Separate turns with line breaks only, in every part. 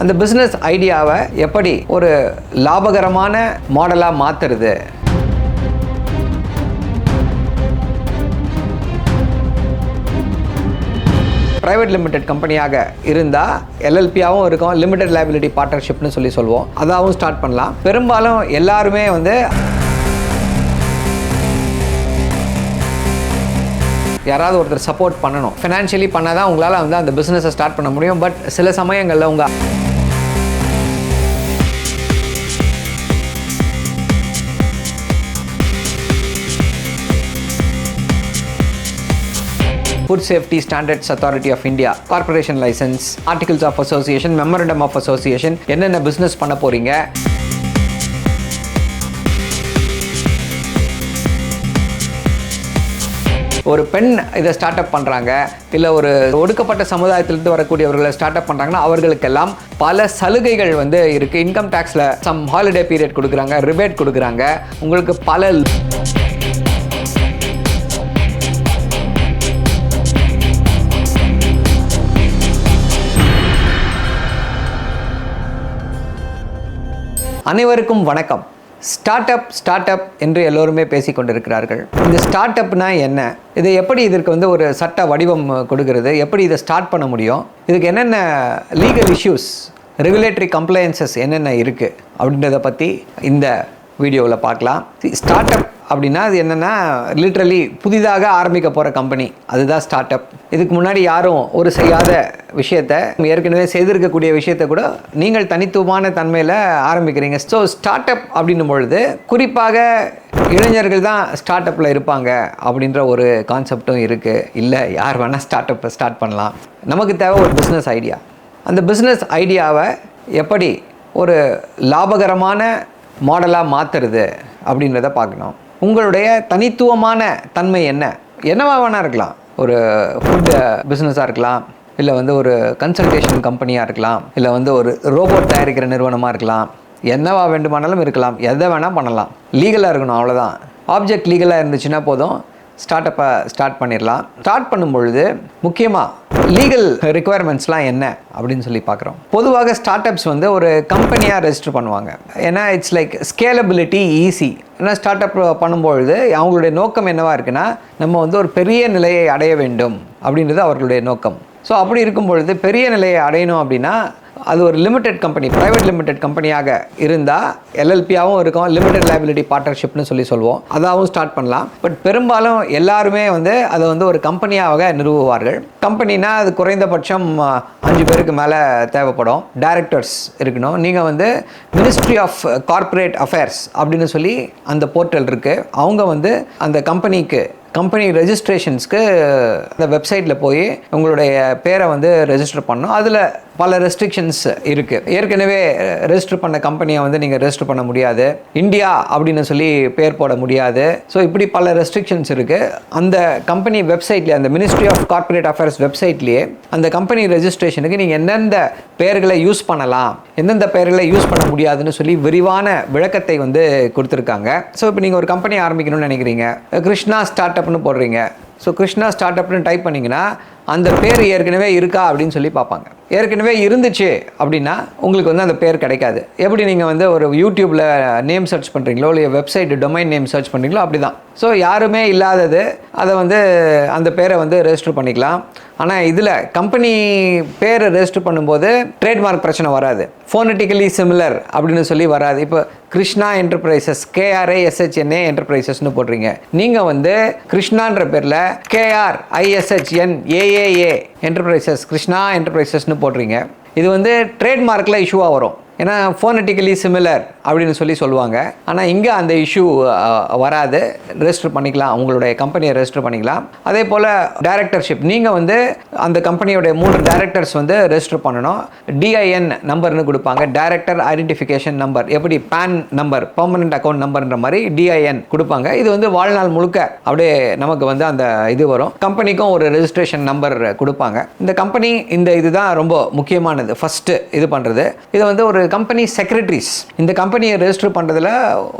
அந்த பிஸ்னஸ் ஐடியாவை எப்படி ஒரு லாபகரமான மாடலாக மாற்றுறது ப்ரைவேட் லிமிடெட் கம்பெனியாக இருந்தால் எல்எல்பியாகவும் இருக்கும் லிமிடெட் லைபிலிட்டி பார்ட்னர்ஷிப்னு சொல்லி சொல்லுவோம். அதாகவும் ஸ்டார்ட் பண்ணலாம். பெரும்பாலும் எல்லாருமே வந்து யாராவது ஒருத்தர் சப்போர்ட் பண்ணணும். ஃபினான்ஷியலி பண்ணால் தான் உங்களால் வந்து அந்த பிஸ்னஸை ஸ்டார்ட் பண்ண முடியும். பட் சில சமயங்களில் உங்கள் food safety standards authority of India corporation license articles of association memorandum of association என்னென்ன பிஸ்னஸ் பண்ண போகிறீங்க ஒரு பெண் இதை ஸ்டார்ட் அப் பண்ணுறாங்க இல்லை ஒரு ஒடுக்கப்பட்ட சமுதாயத்திலிருந்து வரக்கூடியவர்களை ஸ்டார்ட் அப் பண்ணுறாங்கன்னா அவர்களுக்கெல்லாம் பல சலுகைகள் வந்து இருக்குது இன்கம் டேக்ஸில் சம் ஹாலிடே பீரியட் கொடுக்குறாங்க ரிபேட் கொடுக்குறாங்க. உங்களுக்கு பல அனைவருக்கும் வணக்கம். ஸ்டார்ட் அப் ஸ்டார்ட் அப் என்று எல்லோருமே பேசி கொண்டிருக்கிறார்கள். இந்த ஸ்டார்ட் அப்னா என்ன? இதை எப்படி இதற்கு வந்து ஒரு சட்ட வடிவம் கொடுக்கிறது? எப்படி இதை ஸ்டார்ட் பண்ண முடியும்? இதுக்கு என்னென்ன லீகல் இஷ்யூஸ் ரெகுலேட்டரி கம்ப்ளைன்சஸ் என்னென்ன இருக்குது அப்படின்றத பற்றி இந்த வீடியோவில் பார்க்கலாம். ஸ்டார்ட் அப் அப்படின்னா அது என்னென்னா லிட்ரலி புதிதாக ஆரம்பிக்க போகிற கம்பெனி அதுதான் ஸ்டார்ட் அப் இதுக்கு முன்னாடி யாரும் ஒரு செய்யாத விஷயத்தை ஏற்கனவே செய்திருக்கக்கூடிய விஷயத்தை கூட நீங்கள் தனித்துவமான தன்மையில் ஆரம்பிக்கிறீங்க. ஸோ ஸ்டார்ட் அப் அப்படின்னும் பொழுது குறிப்பாக இளைஞர்கள் தான் ஸ்டார்ட் அப்பில் இருப்பாங்க அப்படின்ற ஒரு கான்செப்டும் இருக்குது இல்லை யார் வேணால் ஸ்டார்ட் அப்பை ஸ்டார்ட் பண்ணலாம். நமக்கு தேவை ஒரு பிஸ்னஸ் ஐடியா அந்த பிஸ்னஸ் ஐடியாவை எப்படி ஒரு லாபகரமான மாடலாக மாற்றுறது அப்படின்றத பார்க்கணும். உங்களுடைய தனித்துவமான தன்மை என்ன? என்னவா வேணா இருக்கலாம். ஒரு ஃபுட் பிஸ்னஸாக இருக்கலாம் இல்லை வந்து ஒரு கன்சல்டேஷன் கம்பெனியாக இருக்கலாம் இல்லை வந்து ஒரு ரோபோட் தயாரிக்கிற நிறுவனமாக இருக்கலாம். என்னவா வேண்டுமானாலும் இருக்கலாம். எதை வேணால் பண்ணலாம். லீகலாக இருக்கணும் அவ்வளோதான் ஆப்ஜெக்ட் லீகலாக இருந்துச்சுன்னா போதும். ஸ்டார்ட் அப்பை ஸ்டார்ட் பண்ணிடலாம். ஸ்டார்ட் பண்ணும்பொழுது முக்கியமாக லீகல் ரெக்குவயர்மெண்ட்ஸ்லாம் என்ன அப்படின்னு சொல்லி பார்க்குறோம். பொதுவாக ஸ்டார்ட் அப்ஸ் வந்து ஒரு கம்பெனியாக ரெஜிஸ்டர் பண்ணுவாங்க. ஏன்னா இட்ஸ் லைக் ஸ்கேலபிலிட்டி ஈஸி ஏன்னா ஸ்டார்ட் அப் பண்ணும்பொழுது அவங்களுடைய நோக்கம் என்னவாக இருக்குன்னா நம்ம வந்து ஒரு பெரிய நிலையை அடைய வேண்டும் அப்படின்றது அவர்களுடைய நோக்கம். ஸோ அப்படி இருக்கும் பொழுது பெரிய நிலையை அடையணும் அப்படின்னா அது ஒரு லிமிடெட் கம்பெனி ப்ரைவேட் லிமிடெட் கம்பெனியாக இருந்தால் எல்எல்பியாகவும் இருக்கும் லிமிடெட் லைபிலிட்டி பார்ட்னர்ஷிப்னு சொல்லி சொல்லுவோம். அதாகவும் ஸ்டார்ட் பண்ணலாம். பட் பெரும்பாலும் எல்லாருமே வந்து அதை வந்து ஒரு கம்பெனியாக நிறுவுவார்கள். கம்பெனினா அது குறைந்தபட்சம் அஞ்சு பேருக்கு மேலே தேவைப்படும். டைரக்டர்ஸ் இருக்கணும். நீங்கள் வந்து மினிஸ்ட்ரி ஆஃப் கார்ப்பரேட் அஃபேர்ஸ் அப்படின்னு சொல்லி அந்த போர்ட்டல் இருக்குது அவங்க வந்து அந்த கம்பெனிக்கு கம்பெனி ரெஜிஸ்ட்ரேஷன்ஸ்க்கு அந்த வெப்சைட்டில் போய் உங்களுடைய பேரை வந்து ரெஜிஸ்டர் பண்ணணும் அதில் பல ரெஸ்ட்ரிக்ஷன்ஸ் இருக்குது ஏற்கனவே ரெஜிஸ்டர் பண்ண கம்பெனியை வந்து நீங்கள் ரெஜிஸ்டர் பண்ண முடியாது. இந்தியா அப்படின்னு சொல்லி பேர் போட முடியாது. ஸோ இப்படி பல ரெஸ்ட்ரிக்ஷன்ஸ் இருக்குது அந்த கம்பெனி வெப்சைட்லேயே அந்த மினிஸ்ட்ரி ஆஃப் கார்ப்பரேட் அஃபேர்ஸ் வெப்சைட்லேயே அந்த கம்பெனி ரெஜிஸ்ட்ரேஷனுக்கு நீங்கள் எந்தெந்த பெயர்களை யூஸ் பண்ணலாம் எந்தெந்த பெயர்களை யூஸ் பண்ண முடியாதுன்னு சொல்லி விரிவான விளக்கத்தை வந்து கொடுத்துருக்காங்க. ஸோ இப்போ நீங்கள் ஒரு கம்பெனி ஆரம்பிக்கணும்னு நினைக்கிறீங்க. கிருஷ்ணா ஸ்டார்ட் அப்னு போடுறீங்க. ஸோ கிருஷ்ணா ஸ்டார்ட் அப்னு டைப் பண்ணிங்கன்னா அந்த பேர் ஏற்கனவே இருக்கா அப்படின்னு சொல்லி பார்ப்பாங்க. ஏற்கனவே இருந்துச்சு அப்படின்னா உங்களுக்கு வந்து அந்த பேர் கிடைக்காது. எப்படி நீங்கள் வந்து ஒரு யூடியூப்பில் நேம் சர்ச் பண்ணுறீங்களோ இல்லை வெப்சைட் டொமைன் நேம் சர்ச் பண்ணுறீங்களோ அப்படி தான் ஸோ யாருமே இல்லாதது அதை வந்து அந்த பேரை வந்து ரெஜிஸ்டர் பண்ணிக்கலாம். ஆனால் இதில் கம்பெனி பேரை ரெஜிஸ்டர் பண்ணும்போது ட்ரேட்மார்க் பிரச்சனை வராது. ஃபோனட்டிக்கலி சிமிலர் அப்படின்னு சொல்லி வராது. இப்போ கிருஷ்ணா என்டர்பிரைசஸ் கேஆர்ஏ எஸ்ஹெச்என்ஏ என்டர்பிரைசஸ்னு போடுறீங்க. நீங்கள் வந்து கிருஷ்ணான்ற பேரில் KR ISHN AAA enterprises Krishna என்டர்பிரைசஸ்னு போடுறீங்க இது வந்து ட்ரேட்மார்க்கில் இஷ்யூவாக வரும். ஏன்னா ஃபோனட்டிக்கலி சிமிலர் அப்படின்னு சொல்லி சொல்லுவாங்க. ஆனால் இங்கே அந்த இஷ்யூ வராது. ரெஜிஸ்டர் பண்ணிக்கலாம். உங்களுடைய கம்பெனியை ரெஜிஸ்டர் பண்ணிக்கலாம். அதே போல் டைரக்டர்ஷிப் நீங்கள் வந்து அந்த கம்பெனியோடைய மூன்று டைரக்டர்ஸ் வந்து ரெஜிஸ்டர் பண்ணணும். டிஐஎன் நம்பர்னு கொடுப்பாங்க. டைரக்டர் ஐடென்டிஃபிகேஷன் நம்பர் எப்படி? பேன் நம்பர் பர்மனெண்ட் அக்கௌண்ட் நம்பர்ன்ற மாதிரி டிஐஎன் கொடுப்பாங்க. இது வந்து வாழ்நாள் முழுக்க அப்படியே நமக்கு வந்து அந்த இது வரும். கம்பெனிக்கும் ஒரு ரெஜிஸ்ட்ரேஷன் நம்பர் கொடுப்பாங்க. இந்த கம்பெனி இந்த இதுதான் ரொம்ப முக்கியமானது. ஃபஸ்ட்டு இது பண்ணுறது இதை வந்து ஒரு கம்பெனி செக்ரட்டரிஸ் இந்த கம்பெனியை ரெஜிஸ்டர் பண்ணுறதுல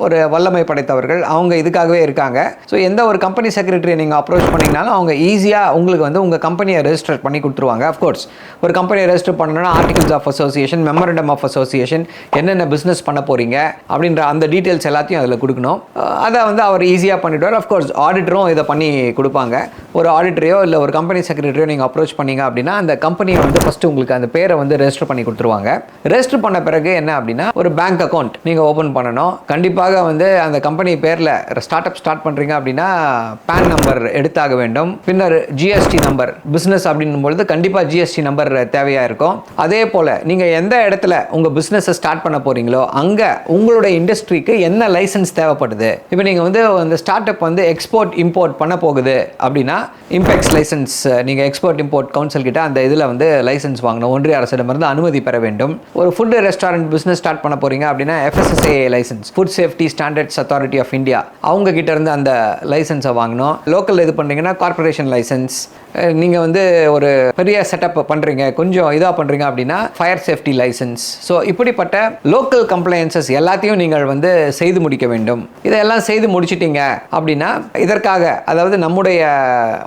ஒரு வல்லமை படைத்தவர்கள். அவங்க இதுக்காகவே இருக்காங்க. ஸோ எந்த ஒரு கம்பெனி செக்ரட்டரியை நீங்கள் அப்ரோச் பண்ணிங்கனாலும் அவங்க ஈஸியாக உங்களுக்கு வந்து உங்கள் கம்பெனியை ரெஜிஸ்டர் பண்ணி கொடுத்துருவாங்க. அஃப்கோர்ஸ் ஒரு கம்பெனியை ரெஜிஸ்டர் பண்ணணும்னா articles of association memorandum of association என்னென்ன பிஸ்னஸ் பண்ண போகிறீங்க அப்படின்ற அந்த டீட்டெயில்ஸ் எல்லாத்தையும் அதில் கொடுக்கணும். அதை வந்து அவர் ஈஸியாக பண்ணிவிடுவார் அஃப்கோர்ஸ் ஆடிட்டரும் இதை பண்ணி கொடுப்பாங்க. ஒரு ஆடிட்டரையோ இல்லை ஒரு கம்பெனி செக்ரட்டரியோ நீங்கள் அப்ரோச் பண்ணீங்க அப்படின்னா அந்த கம்பெனியை வந்து ஃபஸ்ட்டு உங்களுக்கு அந்த பேரை வந்து ரெஜிஸ்டர் பண்ணி கொடுத்துருவாங்க. ரெஜிஸ்டர் பண்ண பிறகு பிறகு என்ன அப்படின்னா ஒரு பேங்க் அக்கௌண்ட் நீங்கள் ஓப்பன் பண்ணணும். கண்டிப்பாக வந்து அந்த கம்பெனி பேரில் ஸ்டார்ட் அப் ஸ்டார்ட் பண்ணுறீங்க அப்படின்னா பேன் நம்பர் எடுத்தாக வேண்டும். பின்னர் ஜிஎஸ்டி நம்பர் பிஸ்னஸ் அப்படின்னும் பொழுது கண்டிப்பாக ஜிஎஸ்டி நம்பர் தேவையாக இருக்கும். அதே போல் நீங்கள் எந்த இடத்துல உங்கள் பிஸ்னஸை ஸ்டார்ட் பண்ண போகிறீங்களோ அங்கே உங்களுடைய இண்டஸ்ட்ரிக்கு என்ன லைசன்ஸ் தேவைப்படுது? இப்போ நீங்கள் வந்து அந்த ஸ்டார்ட் அப் வந்து எக்ஸ்போர்ட் இம்போர்ட் பண்ண போகுது அப்படின்னா இம்பெக்ஸ் லைசன்ஸ் நீங்கள் எக்ஸ்போர்ட் இம்போர்ட் கவுன்சில் கிட்ட அந்த இதில் வந்து லைசன்ஸ் வாங்கணும். ஒன்றிய அரசிடமிருந்து அனுமதி பெற வேண்டும். ஒரு ஃபுட்டு ரெஸ்டாரண்ட் பிஸ்னஸ் ஸ்டார்ட் பண்ண போறீங்க அப்படின்னா FSSA license food safety standards authority of India அவங்க கிட்ட இருந்து அந்த லைசன்ஸை வாங்கணும். லோக்கல் இது பண்ணுறீங்கன்னா கார்பரேஷன் லைசன்ஸ் நீங்கள் வந்து ஒரு பெரிய செட்டப் பண்ணுறீங்க கொஞ்சம் இதாக பண்ணுறீங்க அப்படின்னா ஃபயர் சேஃப்டி லைசன்ஸ் ஸோ இப்படிப்பட்ட லோக்கல் கம்ப்ளைன்சஸ் எல்லாத்தையும் நீங்கள் வந்து செய்து முடிக்க வேண்டும். இதெல்லாம் செய்து முடிச்சிட்டிங்க அப்படின்னா இதற்காக அதாவது நம்முடைய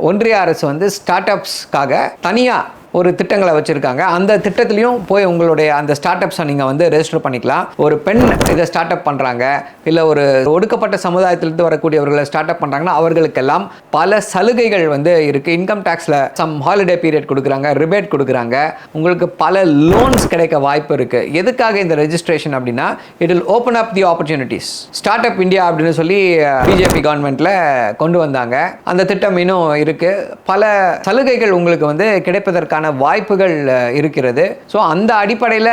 ஒன்றிய அரசு வந்து ஸ்டார்ட் அப்ஸ்க்காக தனியாக ஒரு திட்டங்களை வச்சுருக்காங்க. அந்த திட்டத்துலையும் போய் உங்களுடைய அந்த ஸ்டார்ட் அப்ஸை நீங்கள் வந்து ரெஜிஸ்டர் பண்ணிக்கலாம். ஒரு பெண் இதை ஸ்டார்ட் அப் பண்ணுறாங்க இல்லை ஒரு ஒடுக்கப்பட்ட சமுதாயத்திலிருந்து வரக்கூடியவர்களை ஸ்டார்ட் அப் பண்ணுறாங்கன்னா அவர்களுக்கெல்லாம் பல சலுகைகள் வந்து இருக்குது இன்கம் டேக்ஸில் சம் ஹாலிடே பீரியட் கொடுக்குறாங்க ரிபேட் கொடுக்குறாங்க. உங்களுக்கு பல லோன்ஸ் கிடைக்க வாய்ப்பு இருக்குது எதுக்காக இந்த ரெஜிஸ்ட்ரேஷன் அப்படின்னா it will open up the opportunities start up India அப்படின்னு சொல்லி பிஜேபி கவர்மெண்ட்டில் கொண்டு வந்தாங்க. அந்த திட்டம் இன்னும் இருக்குது பல சலுகைகள் உங்களுக்கு வந்து கிடைப்பதற்கான வாய்ப்புகள் இருக்கிறது. ஸோ அந்த அடிப்படையில்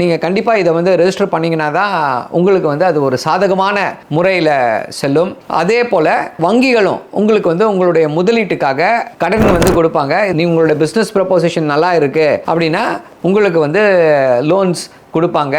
நீங்கள் கண்டிப்பாக இதை வந்து ரெஜிஸ்டர் பண்ணீங்கன்னா தான் உங்களுக்கு வந்து அது ஒரு சாதகமான முறையில் செல்லும். அதே போல் வங்கிகளும் உங்களுக்கு வந்து உங்களுடைய முதலீட்டுக்காக கடன் வந்து கொடுப்பாங்க. நீ உங்களுடைய பிஸ்னஸ் ப்ரப்போசிஷன் நல்லா இருக்குது அப்படின்னா உங்களுக்கு வந்து லோன்ஸ் கொடுப்பாங்க.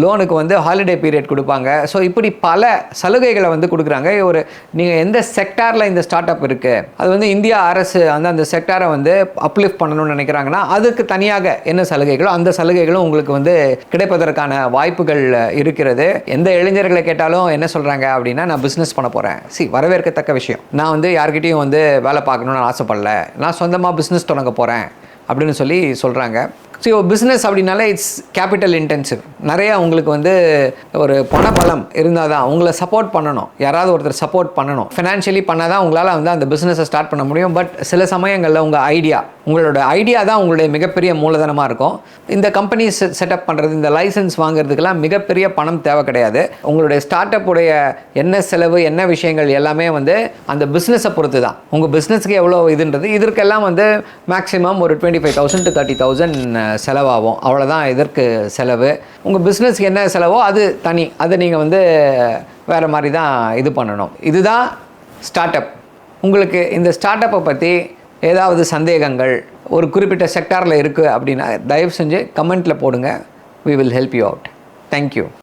லோனுக்கு வந்து ஹாலிடே பீரியட் கொடுப்பாங்க. ஸோ இப்படி பல சலுகைகளை வந்து கொடுக்குறாங்க. ஒரு நீங்கள் எந்த செக்டாரில் இந்த ஸ்டார்ட் அப் இருக்குது அது வந்து இந்தியா அரசு வந்து அந்த செக்டாரை வந்து அப்லிஃப்ட் பண்ணணும்னு நினைக்கிறாங்கன்னா அதுக்கு தனியாக என்ன சலுகைகளோ அந்த சலுகைகளும் உங்களுக்கு வந்து கிடைப்பதற்கான வாய்ப்புகள் இருக்கிறது. எந்த இளைஞர்களை கேட்டாலும் என்ன சொல்கிறாங்க அப்படின்னா நான் பிஸ்னஸ் பண்ண போகிறேன் சி வரவேற்கத்தக்க விஷயம். நான் வந்து யார்கிட்டையும் வந்து வேலை பார்க்கணுன்னு ஆசைப்படல. நான் சொந்தமாக பிஸ்னஸ் தொடங்க போகிறேன் அப்படின்னு சொல்லி சொல்கிறாங்க ஸோ பிஸ்னஸ் அப்படின்னாலே இட்ஸ் கேபிட்டல் இன்டென்சிவ் நிறையா உங்களுக்கு வந்து ஒரு பணபலம் இருந்தால் தான் உங்களை சப்போர்ட் பண்ணணும். யாராவது ஒருத்தர் சப்போர்ட் பண்ணணும். ஃபினான்ஷியலி பண்ணால் தான் உங்களால் வந்து அந்த பிஸ்னஸை ஸ்டார்ட் பண்ண முடியும். பட் சில சமயங்களில் உங்கள் ஐடியா உங்களோட ஐடியா தான் உங்களுடைய மிகப்பெரிய மூலதனமாக இருக்கும். இந்த கம்பெனி செட்டப் பண்ணுறது இந்த லைசன்ஸ் வாங்குறதுக்கெல்லாம் மிகப்பெரிய பணம் தேவை கிடையாது. உங்களுடைய ஸ்டார்ட் அப் உடைய என்ன செலவு என்ன விஷயங்கள் எல்லாமே வந்து அந்த பிஸ்னஸை பொறுத்து தான் உங்கள் பிஸ்னஸ்க்கு எவ்வளோ இதுன்றது இதற்கெல்லாம் வந்து மேக்ஸிமம் ஒரு twenty five thousand to thirty thousand செலவாகும். அவ்வளோதான் இதற்கு செலவு. உங்கள் பிஸ்னஸ்க்கு என்ன செலவோ அது தனி. அதை நீங்கள் வந்து வேறு மாதிரி தான் இது பண்ணணும். இதுதான் ஸ்டார்ட் அப் உங்களுக்கு இந்த ஸ்டார்ட் அப்பை பற்றி ஏதாவது சந்தேகங்கள் ஒரு குறிப்பிட்ட செக்டாரில் இருக்குது அப்படின்னா தயவு செஞ்சு கமெண்ட்டில் போடுங்க. We will help you out thank you